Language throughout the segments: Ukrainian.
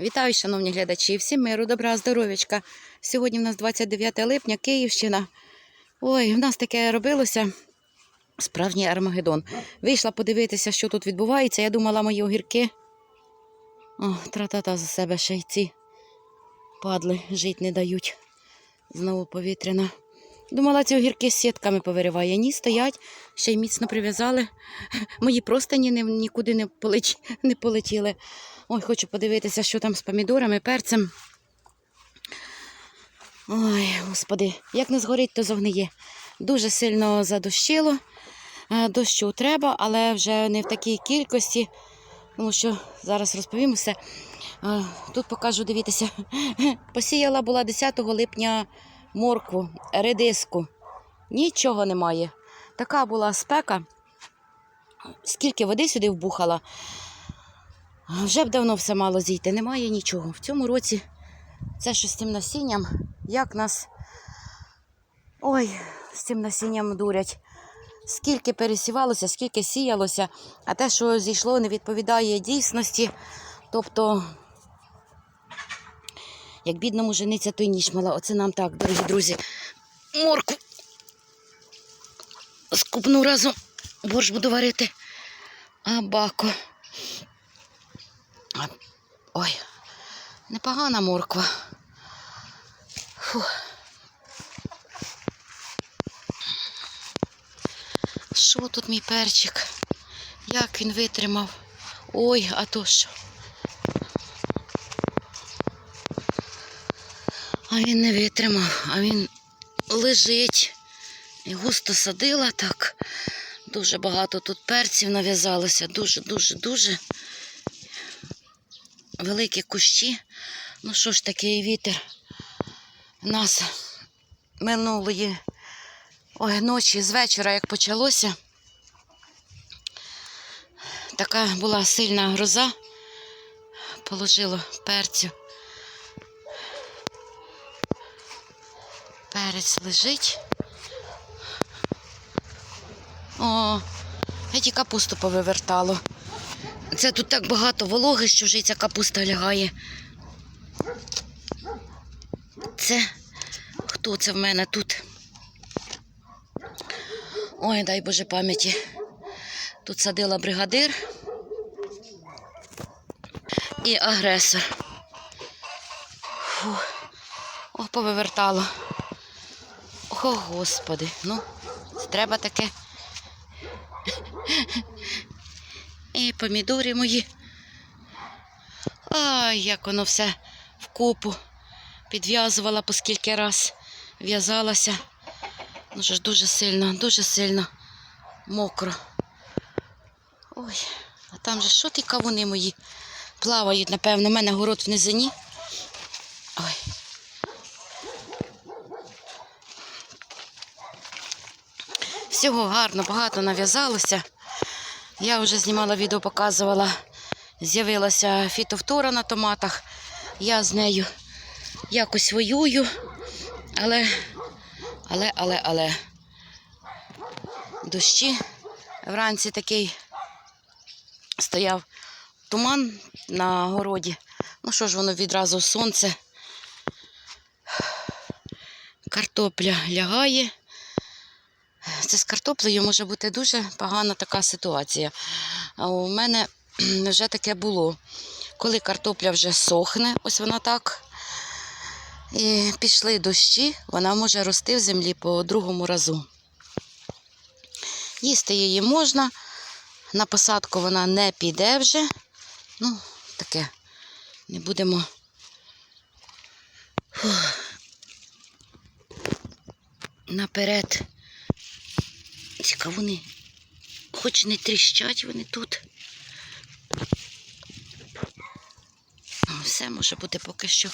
Вітаю, шановні глядачі, всім миру, добра, здоров'ячка. Сьогодні в нас 29 липня, Київщина. Ой, в нас таке робилося. Справжній Армагеддон. Вийшла подивитися, що тут відбувається. Я думала, мої огірки. О, тратата за себе ще й ці падли жити не дають. Знову повітряна. Думала, ці огірки з сітками повириває. Ні, стоять, ще й міцно прив'язали. Мої простині ні, нікуди не, полеч... не полетіли. Ой, хочу подивитися, що там з помідорами, перцем. Ой, господи, як не згорить, то зогниє. Дуже сильно задощило. Е, Дощу треба, але вже не в такій кількості. Тому що зараз розповім все. Е, Тут покажу, дивіться. Посіяла була 10 липня моркву, редиску. Нічого немає. Така була спека. Скільки води сюди вбухала. Вже б давно все мало зійти, немає нічого. В цьому році це що з цим насінням, як нас. Ой, з цим насінням дурять. Скільки пересівалося, скільки сіялося, а те, що зійшло, не відповідає дійсності. Тобто, як бідному жениться, то й ніч мала. Оце нам так, дорогі друзі. Морку. Скупну разом борщ буду варити. А бако. Ой, непогана морква. Фу. Що тут мій перчик? Як він витримав? Ой, а то що? А він не витримав, а він лежить. І густо садила так. Дуже багато тут перців нав'язалося. Дуже, дуже, дуже великі кущі. Ну що ж такий вітер У нас минулої ой, ночі з вечора, як почалося. Така була сильна гроза. Положило перцю. Перець лежить. О, геть і капусту повивертало. Це тут так багато вологи, що вже ця капуста лягає. Це хто це в мене тут? Ой, дай Боже пам'яті. Тут садила бригадир і агресор. Фу. О, повивертало. О, Господи, ну, треба таке. І помідори мої. Ай, як воно все вкупу підв'язувала по скільки раз в'язалася. Ну що ж дуже сильно, дуже сильно мокро. Ой, а там же що ті кавуни мої плавають, напевно, у мене город в низині. Всього гарно, багато нав'язалося. Я вже знімала відео, показувала. З'явилася фітовтора на томатах. Я з нею якось воюю, але, але, але, але дощі. Вранці такий стояв туман на городі. Ну що ж воно відразу сонце. Картопля лягає. Це з картоплею може бути дуже погана така ситуація. У мене вже таке було. Коли картопля вже сохне, ось вона так. І пішли дощі, вона може рости в землі по другому разу. Їсти її можна, на посадку вона не піде вже. Ну, таке, не будемо. Фух. Наперед. Цікаво, вони хоч не тріщать вони тут. Все може бути поки що.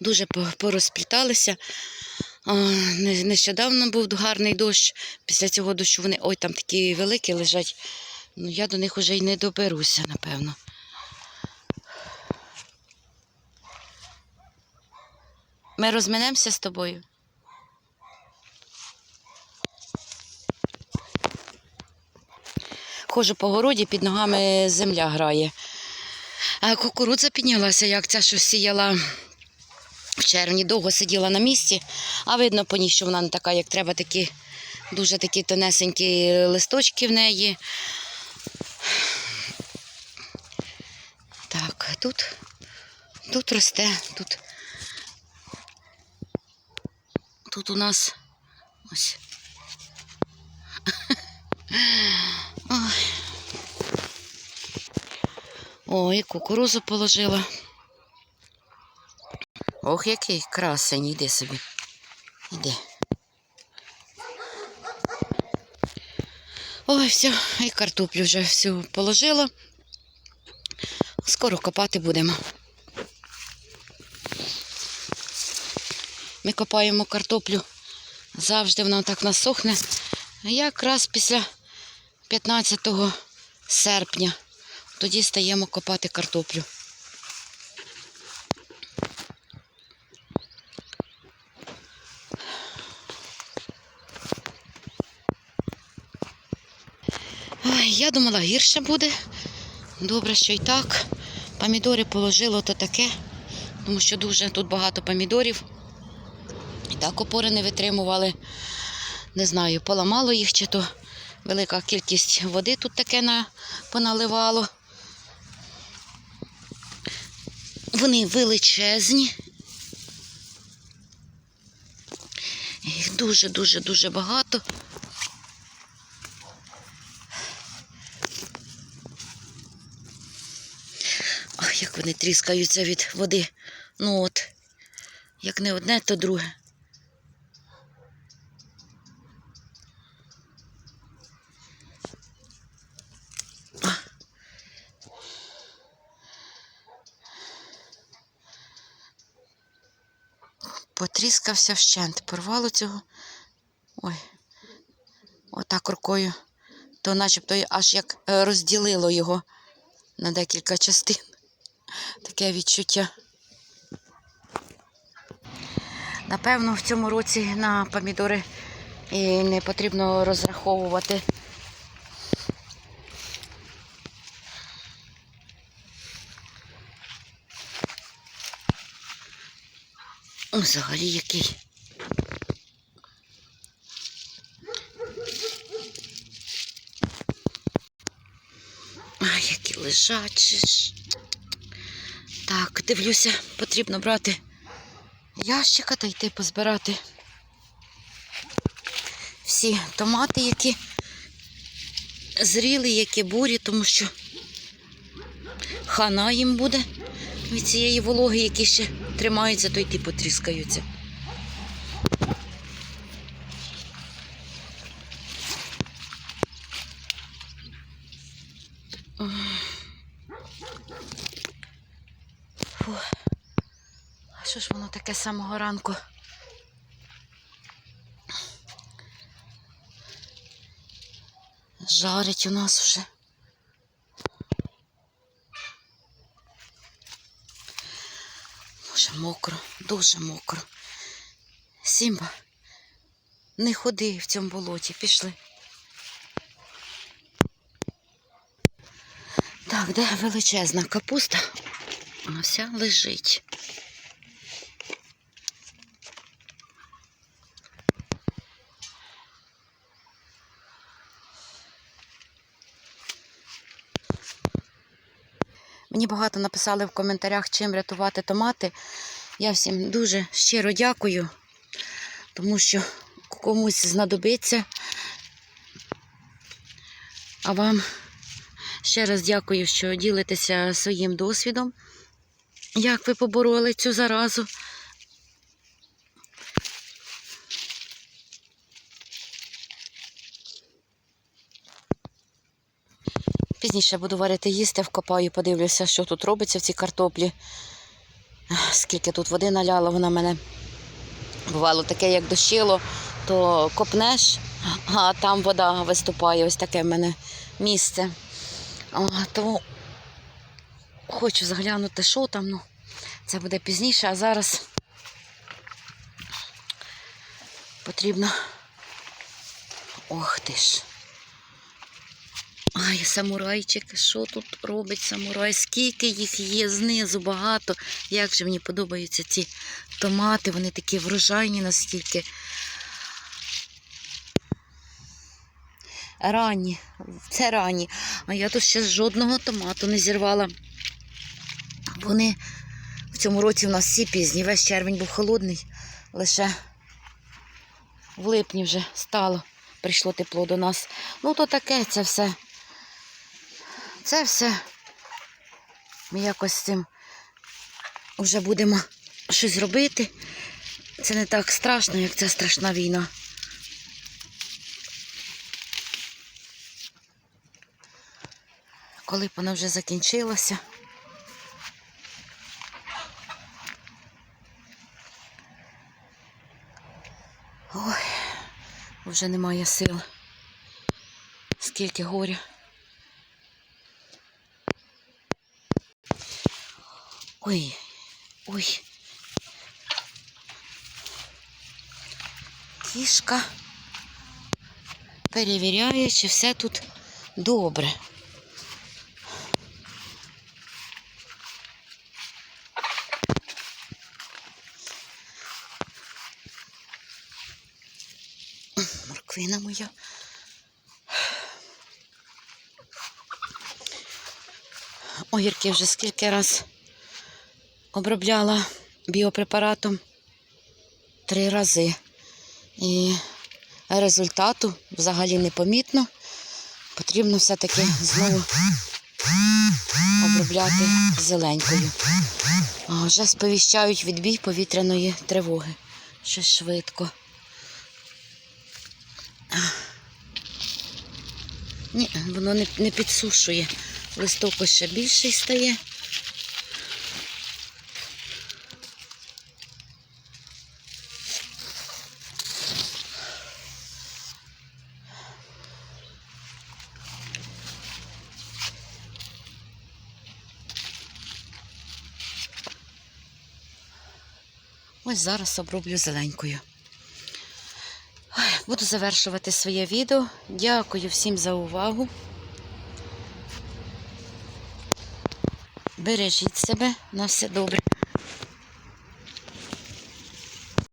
Дуже порозпліталися. Нещодавно був гарний дощ. Після цього дощу вони ой, там такі великі лежать. Ну, я до них вже й не доберуся, напевно. Ми розминемося з тобою. ходжу по городі, під ногами земля грає. А кукурудза піднялася, як ця, що сіяла в червні, довго сиділа на місці, а видно по ній, що вона не така, як треба, такі дуже такі тонесенькі листочки в неї. Так, тут, тут росте, тут, тут у нас ось. Ой. Ой, кукурузу положила. Ох, який красень, іди собі. Іди. Ой, все, і картоплю вже всю положила. Скоро копати будемо. Ми копаємо картоплю. Завжди вона так насохне. Якраз після 15 серпня. Тоді стаємо копати картоплю. Я думала, гірше буде. Добре, що й так. Помідори положило то таке, тому що дуже тут багато помідорів. Так опори не витримували. Не знаю, поламало їх чи то велика кількість води тут таке на, поналивало. Вони величезні. Їх дуже-дуже-дуже багато. Ой, як вони тріскаються від води. Ну от, як не одне, то друге. Потріскався вщент, порвало цього. Ой, отак рукою, то начебто аж як е, розділило його на декілька частин. Таке відчуття. Напевно, в цьому році на помідори і не потрібно розраховувати. Взагалі який. Ай, які лежачі ж. Так, дивлюся, потрібно брати ящика та йти позбирати всі томати, які зріли, які бурі, тому що хана їм буде від цієї вологи, які ще тримаються, то й ті потріскаються. Фу. А що ж воно таке самого ранку? Жарить у нас вже. Дуже мокро, дуже мокро. Сімба, не ходи в цьому болоті, пішли. Так, де величезна капуста? Вона вся лежить. Мені багато написали в коментарях, чим рятувати томати. Я всім дуже щиро дякую, тому що комусь знадобиться. А вам ще раз дякую, що ділитеся своїм досвідом, як ви побороли цю заразу. Пізніше буду варити їсти, вкопаю, подивлюся, що тут робиться в цій картоплі. Скільки тут води наляло, вона мене бувало таке, як дощило, то копнеш, а там вода виступає. Ось таке в мене місце. Тому хочу заглянути, що там. Ну, це буде пізніше, а зараз потрібно. Ох ти ж. Ай, самурайчик, що тут робить самурай? Скільки їх є знизу багато. Як же мені подобаються ці томати, вони такі врожайні настільки. Ранні, це ранні. А я тут ще жодного томату не зірвала. Вони в цьому році у нас всі пізні. Весь червень був холодний, лише в липні вже стало, прийшло тепло до нас. Ну, то таке це все. Це все. Ми якось з цим вже будемо щось робити. Це не так страшно, як ця страшна війна. Коли б вона вже закінчилася. Ой, вже немає сил. Скільки горя. Ой, ой. Кішка перевіряє, чи все тут добре. Морквина моя. Огірки вже скільки раз обробляла біопрепаратом три рази. І результату взагалі не помітно. Потрібно все-таки знову обробляти зеленькою. Вже сповіщають відбій повітряної тривоги. Щось швидко. Ні, воно не, не підсушує. Листок ще більший стає. Ось зараз оброблю зеленькою. Буду завершувати своє відео. Дякую всім за увагу. Бережіть себе на все добре.